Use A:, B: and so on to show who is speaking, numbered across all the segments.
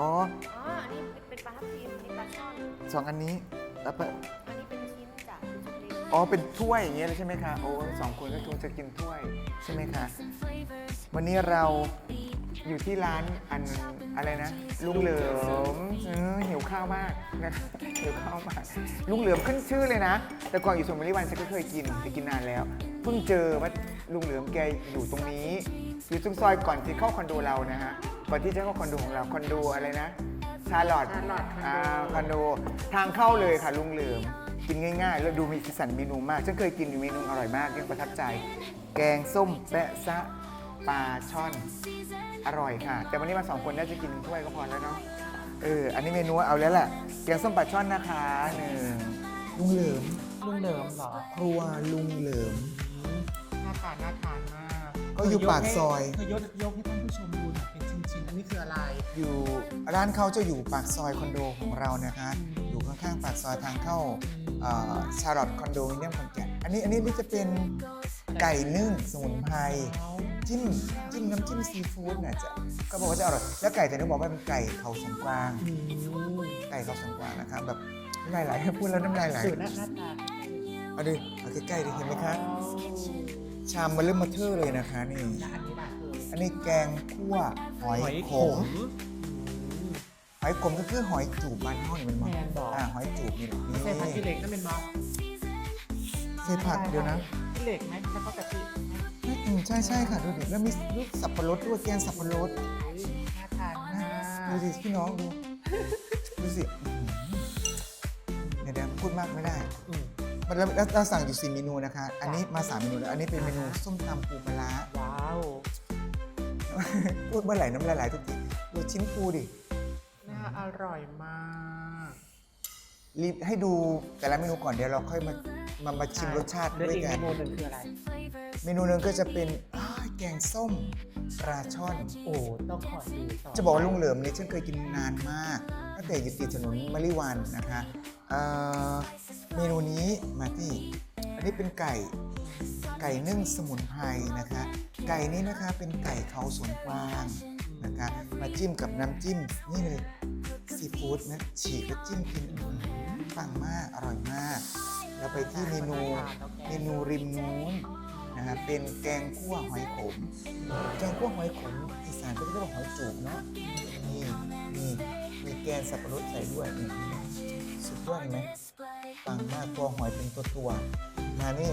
A: อ๋อ
B: อ๋ออันนี้เป็นปลาทับทิมอันนี้ปลาช่อน
A: สองอันนี้แล้วปะ
B: อันนี้เป็นชิ้นจ้ะเป็นชิ้นเล็ก
A: อ๋อเป็นถ้วยอย่างเงี้ยเลยใช่ไหมคะโอ้สองคนก็คงจะกินถ้วยใช่ไหมคะวันนี้เราอยู่ที่ร้านอันอะไรนะลุงเหลิมเออหิวข้าวมากนะคะหิวข้าวมากลุงเหลิมขึ้นชื่อเลยนะ แต่ก่อนอยู่สวนบริวันฉันก็เคยกินแต่กินนานแล้ว เพิ่งเจอว่าลุงเหลิมแกอยู่ตรงนี้ อยู่ตรงซอยก่อนที่เข้าคอนโดเรานะฮะ ก่อนที่จะเข้าคอนโดของเราคอนโดอะไรนะชาลอต
B: ชาลอต
A: อ่าคอนโดทางเข้าเลยค่ะลุงเหลิมกินง่ายๆ แล้วดูมีสีสันเมนูมาก ฉันเคยกินอยู่เมนูอร่อยมากยังประทับใจ แกงส้มแปะซะปลาช่อน อร่อยค่ะ แต่วันนี้มาสองคนน่าจะกินถ้วยก็พอแล้วเนาะเอออันนี้เมนูเอาแล้วแหละแกงส้มปลาช่อนนะคะหนึ่งลุงเหลิม
C: ลุงเหลิมเหรอ
A: ครัวลุงเหลิม
C: หน้าตาน่าทานมาก
A: ก็อยู่ปากซอย
C: เคยยกยกให้ท่านผู้ชมดูห น่อยเป็นชิ้นๆอันนี้คืออะไร
A: อยู่ร้านเขาจะอยู่ปากซอยคอนโดของเรานะคะ
C: อืม
A: อยู่ข้างๆปากซอยทางเข้าชาร์ลอตคอนโดมิเนียมคอนแก่นอันนี้อันนี้นี่จะเป็นไก่นึ่งสมุนไพรจิ้มจิ้มน้ำจิ้มซีฟู้ดเนี่ยจะก็บอกว่าจะอร่อยแล้วไก่แต่นึกบอกว่าเป็นไก่เขาสวนกวาง
C: อืม
A: ไก่เขาสวนกวางนะครับแบบน้ำลายไหลพูดแล้วน้ำลายไหล
C: สื่อหน้าหน้าตา
A: เอาดิเอาใกล้ๆดิเห็นไหมคะชามมาเริ่มมาเทอร์เลยนะคะนี่
C: และ อันนี้ล่ะคือ
A: อันนี้แกงคั่วหอยขม
C: อืม
A: หอยขมก็คือหอยจูบบ้านเฮานี่มัน
C: แมนบอก
A: อ่าหอยจูบนี่แหละ
C: ไม่ใช่ผัดขี้เหล็กนั่นเป็นบอส
A: ใส่ผักเดี๋ยวนะ
C: ขี้เหล็กไหมแล้วก็กะทิ
A: อืมใช่ใช่ค่ะดูดิแล้วมีลูกสับปะรดด้วยแกงสับปะรด
C: เฮ้ยน่าทานมาก
A: ดูสิพี่น้องดู ดูสิอื้อหือเดี๋ยวเดี๋ยวพูดมากไม่ได้
C: อืม
A: มันเราเราเราสั่งอยู่สี่เมนูนะคะ อันนี้มาสามเมนูแล้ว อันนี้เป็นเมนูส้มตำปูปลาร้า
C: ว้าว
A: พูดเมื่อไหร่น้ำลายไหลทุกทีดูชิ้นปูดิ
C: น่าอร่อยมาก
A: รีบให้ดูแต่ละเมนูก่อนเดี๋ยวเราค่อยมามามาชิมรสชาติ
C: แล้ว
A: ด้วย
C: อีก
A: กั
C: เม
A: น
C: นูหนึ่งคืออะไร
A: เมนูหนึงก็จะเป็นอ้ายแกงส้มปลาช่อน
C: โอ้ต้องขอดูต่อ
A: จะบอกว่าลุงเหลิมเนี่ยฉันเคยกินนานมากตั้งแต่อยู่ติดถนนมะลิวันนะคะเอ่อเมนูนี้มาที่ อันนี้เป็นไก่ ไก่นึ่งสมุนไพรนะคะ ไก่นี้นะคะเป็นไก่เขาสวนกวางนะคะ มาจิ้มกับน้ำจิ้มนี่เลยซีฟู้ดนะฉีกแล้วจิ้มกินปังมากอร่อยมาก แล้วไปที่เมนูเมนูริมนู้นนะคะเป็นแกงคั่วหอยขม แกงคั่วหอยขมอีสานก็จะเรียกว่าหอยจูบเนาะนี่นี่มีแกงสับปะรดใส่ด้วยนี่สุดยอดไหมปังมากตัวหอยเป็นตัวตัวมานี่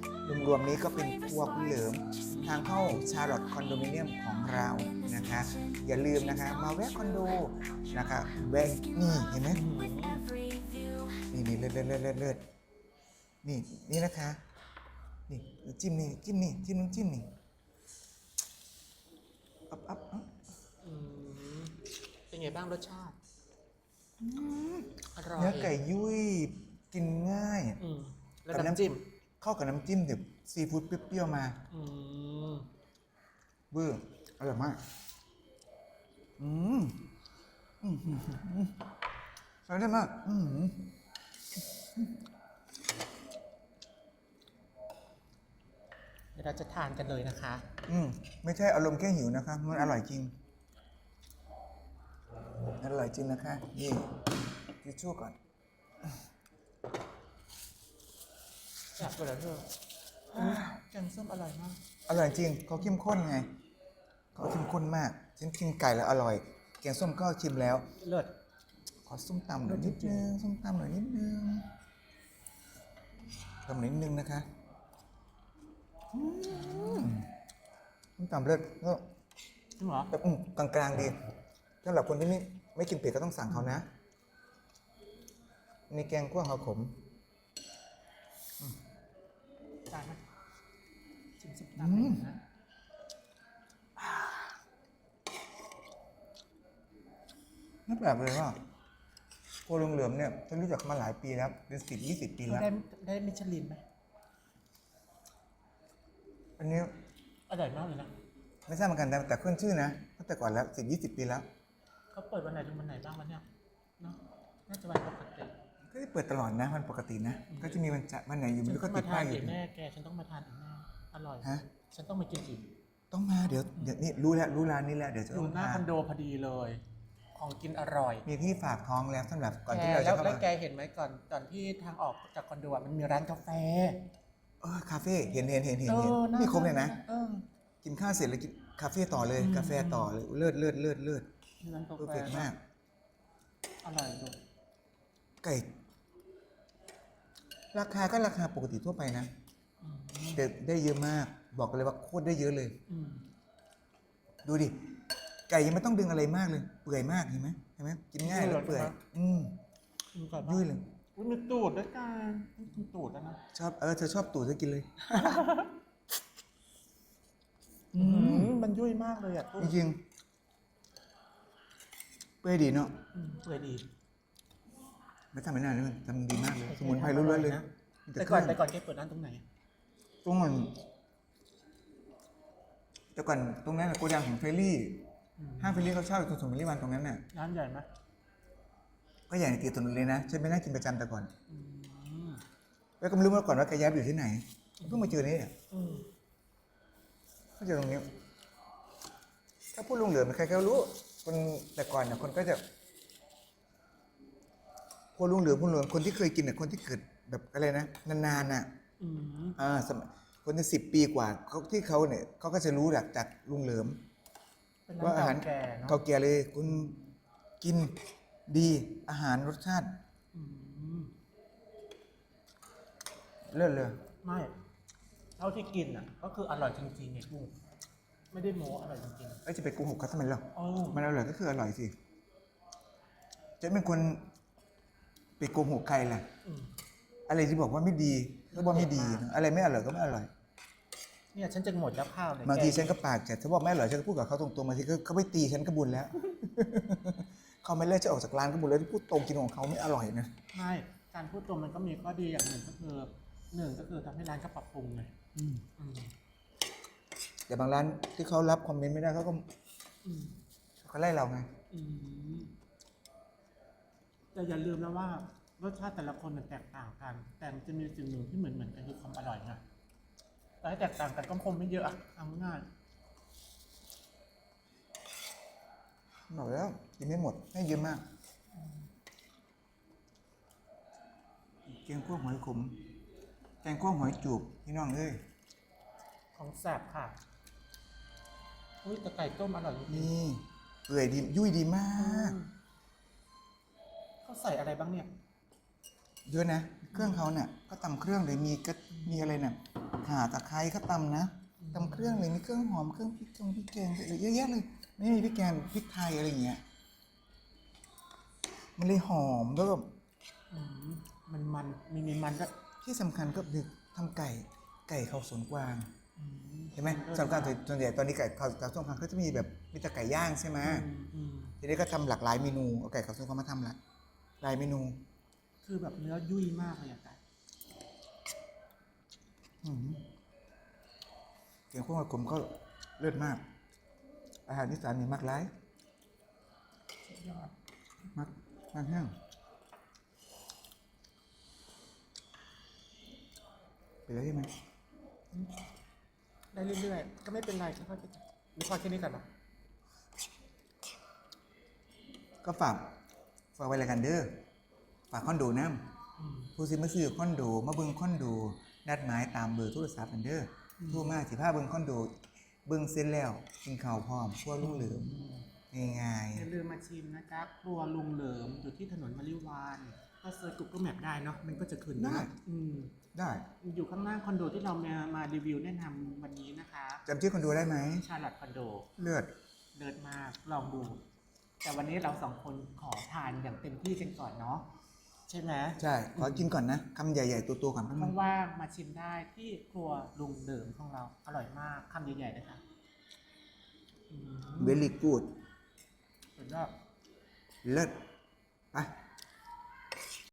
A: รวมๆนี้ก็เป็นครัวคุณเหลิม ทางเข้าชาร์ลอตคอนโดมิเนียมของเรานะคะ อย่าลืมนะคะ มาแวะคอนโดนะคะแวะนี่เห็นไหมนี่นี่เลิศเลิศเลิศเลิศเลิศนี่นี่นะคะนี่จิ้มนี่จิ้มนี่จิ้มน้ำจิ้มนี่อัพอัพอัพ
C: อืมเป็นไงบ้างรสชาติอร่อย
A: เนื้อไก่ยุ่ยกินง่าย
C: อืมแล้วน้ำจิ้ม
A: เข้ากับน้ำจิ้มแบบซีฟู้ดเปรี้ยวๆมา
C: อืม
A: เบื่ออร่อยมาก อืมอืมอืมอืมใช้ได้มาก อืม
C: เดี๋ยวเราจะทานกันเลยนะคะ
A: อืมไม่ใช่อารมณ์แค่หิวนะคะ มันอร่อยจริง อร่อยจริงนะคะ นี่ทิชชู่ก่อน
C: อยากไปแล้วเธอแกงส้มอร่อยมาก
A: อร่อยจริงเขาเข้มข้นไงเขาเข้มข้นมากฉันกินไก่แล้วอร่อย แกงส้มก็ชิมแล้ว
C: เลิศ
A: ขอส้มตำหน่อยนิดนึง ส้มตำหน่อยนิดนึงตำหน่อยนิดนึงนะคะส้มตำเลิศก็
C: จริงเหรอ
A: แบบกลางๆดีสำหรับคนที่ไม่ไม่กินเผ็ดก็ต้องสั่งเขานะ มีแกงคั่วหอยขม
C: จานไหมชิมส้มตำหน่อยนะ
A: น่าแปลกเลยว่าโคลุงเหลือมเนี่ยฉันรู้จักมาหลายปีแล้วเป็นสิบยี่สิบปี
C: เขา
A: แล้ว
C: ได้ได้มิชลินไหม
A: อันนี้
C: อร่อยมากเลยนะ
A: ไม่ทราบเหมือนกันแต่แต่ขึ้นชื่อนะตั้งแต่ก่อนแล้วสิบยี่สิบปีแล้ว
C: เขาเปิดวันไหนถึงวันไหนบ้างวันเนี้ยเนาะน่าจะวันปกติ
A: ก็จะเปิดตลอดนะวันปกตินะก็จะมีวันจะวันไหนอยู่ไม่รู้ก็
C: ฉัน
A: ติ
C: มา
A: ด
C: ทา
A: ป้านยอ
C: อี
A: ยู่
C: กแน่แก ฉันต้องมาทานอีกแน่อร่อย
A: ฮะ
C: ฉันต้องมากินอีก
A: ต้องมาเดี๋ยวเดี๋ยวนี่รู้แล้วรู้ร้านนี้แล้วเดี๋ยวจะ
C: อยู่
A: ต้อง
C: หน้า
A: พา
C: คอนโดพอดีเลย ของกินอร่อย
A: มีที่ฝากท้องแล้วสำหรับก่อน
C: แก
A: ที่เรา
C: แล้
A: จะ
C: ว
A: เข้า
C: แล้ว
A: มา
C: แกเห็นไหมก่อนก่อนที่ทางออกจากคอนโดอะมันมีร้านกาแฟ
A: เออคาเฟ่เห็นเห็นเห็นเห็น
C: เอ
A: เห็น
C: อน่า
A: มีครบเลยนะ
C: เออ
A: กินข้าวเสร็จแล้วกินคาเฟ่ต่อเลย
C: อืม
A: กาแฟต่อเลยเลิศเลิศเลิศเลิศ
C: มีร้านกา
A: เพอร์
C: แฟ
A: เฟกมาก
C: อร่อยดู
A: ไก่ ราคาก็ราคาปกติทั่วไปนะ
C: อืม
A: แต่ได้เยอะมาก บอกเลยว่าโคตรได้เยอะเลย
C: อืม
A: ดูดิ ไก่ยังไม่ต้องดึงอะไรมากเลย เปื่อยมากเห็นไหมเห็นไหมกินง่ายแล้วเปื่อย อืม
C: กินก่อน
A: ยุ่ยเลย
C: อุ้ยมีตูดด้วยกันมีตูดแล้วยนะ
A: ชอบเออเธอชอบตูดเธอกินเลย
C: อืมมันยุ่ยมากเลยอะตุ้ม
A: จริงๆเปื่อยดีเนาะ
C: อืมเปื่อยดี
A: ไม่ทำไม่นานเลยมันทำดีมากเลย
C: โอเค
A: สมุนไพรล้วนๆเลย
C: ทำอร่อยนะ
A: มี
C: แต่
A: เค
C: ก่อน
A: รื่อง
C: แต่ก่อนแกเปิดร้านตรงไหนอะ
A: ตรงนั้นแต่ก่อนตรงนั้นน่ะโกดังของเฟรลี่
C: อืม
A: ห้างเฟรลี่เขาเช่าอยู่ตรงถนนมิลิวันตรงนั้นน่ะ
C: ร้านใหญ่ไหม
A: ก็ใหญ่ในตีถนนเลยนะฉันไปนั่งกินประจำแต่ก่อน
C: อืม
A: แล้วก็ไม่รู้มาก่อนว่าแกย้ายไปอยู่ที่ไหนเพิ่งมาเจอนี่เนี่ย
C: อืม
A: ก็เจอตรงนี้ ถ้าพูดลุงเหลือมันใครๆก็รู้คนแต่ก่อนเนี่ยคนก็จะ คนลุงเหลือคนเหลือคนที่เคยกินเนี่ยคนที่เกิดแบบอะไรนะนานๆน่ะ
C: อืม
A: อ่าสมัยคนที่สิบปีกว่าเขาที่เขาเนี่ยเขาก็จะรู้จากจากลุงเหลิม
C: เป็นร้า
A: ว่านอาหาร
C: เก่าแก่เนาะ
A: เก่าแก่เลยคุณกินดีอาหารรสชาติ
C: อืม
A: เลิศเลย
C: ไม่ เท่าที่กินอะ ก็คืออร่อยจริงๆไงกุ้งไม่ได้โม้อร่อยจริง
A: ไอ้ยจะไปโกหกเขาทำไมล่ะ
C: ๆโอ้
A: มันอร่อยก็คืออร่อยสิจะเป็นคน ไปโกหกใครล่ะ
C: อืม
A: อะไรที่บอกว่าไม่ดีก็บอกไม่ดีนะอะไรไม่อร่อยก็ไม่อร่อย
C: เนี่ยฉันจะหมดแล้วข้าวเนี่ย
A: บางที
C: แก
A: ฉันก็ปากจัดถ้าบอกไม่อร่อยฉันก็พูดกับเขาตรงๆบางทีก็เขาไม่ตีฉันก็บุญแล้ว เขาไม่เลิกจะออกจากร้านก็บุญแล้วที่พูดตรงกินของเขาไม่อร่อยนะ
C: ไม่การพูดตรงมันก็มีข้อดีอย่างหนึ่งก็คือหนึ่งก็คือทำให้ร้านก็ปรับปรุงไงอืม
A: แต่บางร้านที่เขารับคอมเมนต์ไม่ได้เขาก็
C: อืม
A: เขาไล่เราไง
C: อืม แต่อย่าลืมนะว่ารสชาติแต่ละคนมันแตกต่างกัน แต่มันจะมีสิ่งหนึ่งที่เหมือนเหมือนกันคือความอร่อยไงแต่ให้แตกต่างกันก็คงไม่เยอะอะทำง่าย
A: บอกแล้วกินไม่หมดให้เยอะมากแกงคั่วหอยขมแกงคั่วหอยจูบพี่น้องเอ้ย
C: ของแสบค่ะอุ้ยแต่ไก่ต้มอร่อยจริง
A: นี่เปื่อยดียุ่ยดีมาก
C: ๆ เขาใส่อะไรบ้างเนี่ย
A: เยอะนะ เครื่องเขาเนี่ยก็ตำเครื่องเลยมีกระมีอะไรเนี่ยข่าตะไคร้ก็ตำนะตำเครื่องเลยมีเครื่องหอมเครื่องพริกกงพริกแกงอะไรเยอะแยะเลยไม่มีพริกแกงพริกไทยอะไรอย่างเงี้ยมันเลยหอมแล้วก็
C: อืมมันมันมีมีมันก็
A: ที่สำคัญก็คือทำไก่ไก่เขาสวนกวาง
C: อืม
A: เห็นไหมสำคัญส่วนใหญ่ตอนนี้ไก่เขาเขาสวนกวางเขาจะมีแบบมีแต่ไก่ย่างใช่ไหม
C: อืมอืม
A: ทีนี้ก็ทำหลากหลายเมนูเอาไก่เขาสวนกวางมาทำหลาก หลายเมนู
C: คือแบบเนื้อยุ่ยมากเลยอะไก่
A: อืมเกี๊ยวข้าวหอยขมก็เลิศมาก อาหารอีสานมีมากหลาย
C: สุดยอด
A: มากมากแห้งไปแล้วใช่ไหม
C: ได้เรื่อยๆ ก็ไม่เป็นไรค่อยๆไปหรือพอแค่นี้ก่อนเนาะ
A: ก็ฝากฝากไว้รายการเด้อฝากคอนโดน้
C: อืมำ
A: ผู้ซื้อมาซื้อคอนโดมาเบิ่งคอนโดนัดหมายตามเบอร์โทรศัพท์อันเด้ออโทรมาสิพาเบิ่งคอนโด เบิ่งเสร็จแล้วกินข้าวพร้อมพวกลุงเหลือมง่าย
C: อย่าลืมมาชิมนะครับครัวลุงเหลิมอยู่ที่ถนนมะลิวานก็เซิร์ชกูเกิลแมปได้เนาะมันก็จะขึ้นนะอืม
A: ๆได้
C: อยู่ข้างหน้าคอนโดที่เรามามารีวิวแนะนำวันนี้นะคะ
A: จำชื่อคอนโดได้ไหม
C: ชาลอตคอนโด
A: เลือด
C: เลิศมากลองดู แต่วันนี้เราสองคนขอทานอย่างเต็มที่กันก่อนเนาะใช่ไหม
A: ใช่ ขอกินก่อนนะคำใหญ่ๆตัวๆก่อนแป๊บนึง
C: ว่างๆมาชิมได้ที่ครัวลุงเหลิมของเราอร่อยมากคำใหญ่ๆนะคะอืม
A: เวลี่กูด
C: สุดยอด
A: เลิศไป